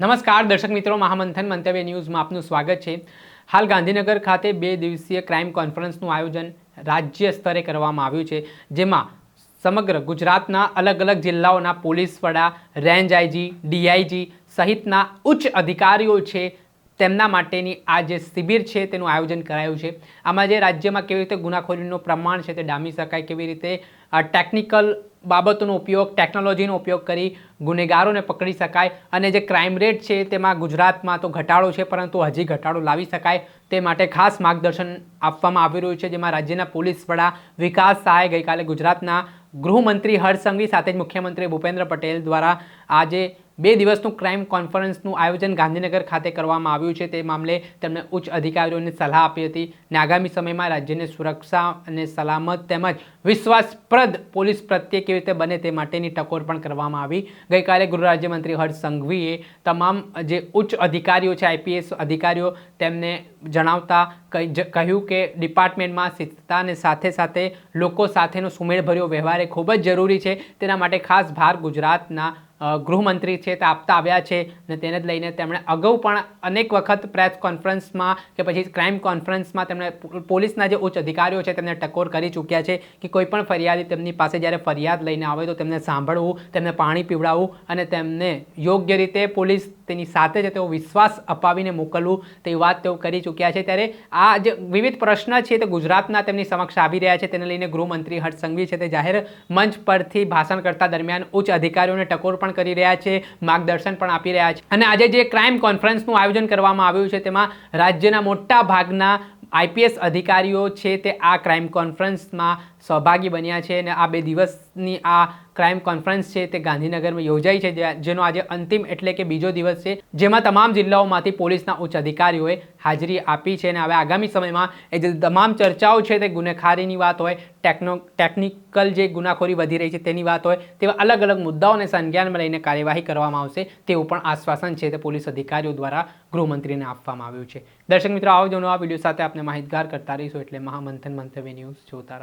નમસ્કાર, દર્શક મિત્રો. મહામંથન મંતવ્ય ન્યૂઝમાં આપનું સ્વાગત છે. હાલ ગાંધીનગર ખાતે બે દિવસીય ક્રાઇમ કોન્ફરન્સનું આયોજન રાજ્ય સ્તરે કરવામાં આવ્યું છે, જેમાં સમગ્ર ગુજરાતના અલગ અલગ જિલ્લાઓના પોલીસ વડા, રેન્જ આઈજી, ડીઆઈજી સહિતના ઉચ્ચ અધિકારીઓ છે તેમના માટેની આ જે શિબિર છે તેનું આયોજન કરાયું છે. આમાં જે રાજ્યમાં કેવી રીતે ગુનાખોરીનું પ્રમાણ છે તે ડામી શકાય, કેવી રીતે ટેકનિકલ બાબતોનો ઉપયોગ ટેકનોલોજીનો ઉપયોગ કરી ગુનેગારોને પકડી શકાય અને જે ક્રાઇમ રેટ છે તેમાં ગુજરાતમાં તો ઘટાડો છે, પરંતુ હજી ઘટાડો લાવી શકાય તે માટે ખાસ માર્ગદર્શન આપવામાં આવી રહ્યું છે. જેમાં રાજ્યના પોલીસ વડા વિકાસ સહાય ગઈકાલે ગુજરાતના ગૃહમંત્રી હર્ષ સાથે જ મુખ્યમંત્રી ભૂપેન્દ્ર પટેલ દ્વારા આજે બે દિવસનું ક્રાઇમ કોન્ફરન્સનું આયોજન ગાંધીનગર ખાતે કરવામાં આવ્યું છે. તે મામલે તેમણે ઉચ્ચ અધિકારીઓને સલાહ આપી હતી. અને આગામી સમયમાં રાજ્યની સુરક્ષા અને સલામત તેમજ વિશ્વાસપ્રદ પોલીસ પ્રત્યે કેવી રીતે બને તે માટેની ટકોર પણ કરવામાં આવી. ગઈકાલે ગૃહ રાજ્યમંત્રી હર્ષ સંઘવીએ તમામ જે ઉચ્ચ અધિકારીઓ છે આઈપીએસ અધિકારીઓ, તેમને જણાવતા કહી- કહ્યું કે ડિપાર્ટમેન્ટમાં શિસ્તતા અને સાથે સાથે લોકો સાથેનો સુમેળભર્યો વ્યવહાર એ ખૂબ જ જરૂરી છે. તેના માટે ખાસ ભાર ગુજરાતના ગૃહમંત્રી છે તે આપતા આવ્યા છે અને તેને જ લઈને તેમણે અગાઉ પણ અનેક વખત પ્રેસ કોન્ફરન્સમાં કે પછી ક્રાઇમ કોન્ફરન્સમાં તેમણે પોલીસના જે ઉચ્ચ અધિકારીઓ છે તેમને ટકોર કરી ચૂક્યા છે કે કોઈ પણ ફરિયાદી તેમની પાસે જ્યારે ફરિયાદ લઈને આવે તો તેમને સાંભળવું, તેમને પાણી પીવડાવવું અને તેમને યોગ્ય રીતે પોલીસ તેની સાથે જ તેઓ વિશ્વાસ અપાવીને મોકલવું તેવી વાત તેઓ કરી ચૂક્યા છે. ત્યારે આ જે વિવિધ પ્રશ્ન છે તે ગુજરાતના તેમની સમક્ષ આવી રહ્યા છે. તેને લઈને ગૃહમંત્રી હર્ષ સંઘવી છે તે જાહેર મંચ પરથી ભાષણ કરતા દરમિયાન ઉચ્ચ અધિકારીઓને ટકોર પણ કરી રહ્યા છે, માર્ગદર્શન પણ આપી રહ્યા છે. અને આજે જે ક્રાઇમ કોન્ફરન્સનું આયોજન કરવામાં આવ્યું છે તેમાં રાજ્યના મોટા ભાગના આઈપીએસ અધિકારીઓ છે તે આ ક્રાઇમ કોન્ફરન્સમાં સહભાગી બન્યા છે. અને આ બે દિવસની આ ક્રાઇમ કોન્ફરન્સ છે, તે ગાંધીનગરમાં યોજાઈ છે જેનો આજે અંતિમ એટલે કે બીજો દિવસ છે, જેમાં તમામ જિલ્લાઓમાંથી પોલીસના ઉચ્ચ અધિકારીઓએ હાજરી આપી છે અને હવે આગામી સમયમાં એ જે તમામ ચર્ચાઓ છે, તે ગુનેખારીની વાત હોય ટેકનો ટેકનિકલ જે ગુનાખોરી વધી રહી છે, તેની વાત હોય, તેવા અલગ અલગ મુદ્દાઓને સંજ્ઞાનમાં લઈને કાર્યવાહી કરવામાં આવશે, તેવું પણ આશ્વાસન છે, તે પોલીસ અધિકારીઓ દ્વારા ગૃહમંત્રીને આપવામાં આવ્યું છે. દર્શક મિત્રો, આવો જો નવા વીડિયો સાથે આપણે માહિતગાર કરતા રહીશું, એટલે મહામંથન મંતવ્ય ન્યૂઝ જોતા રહો.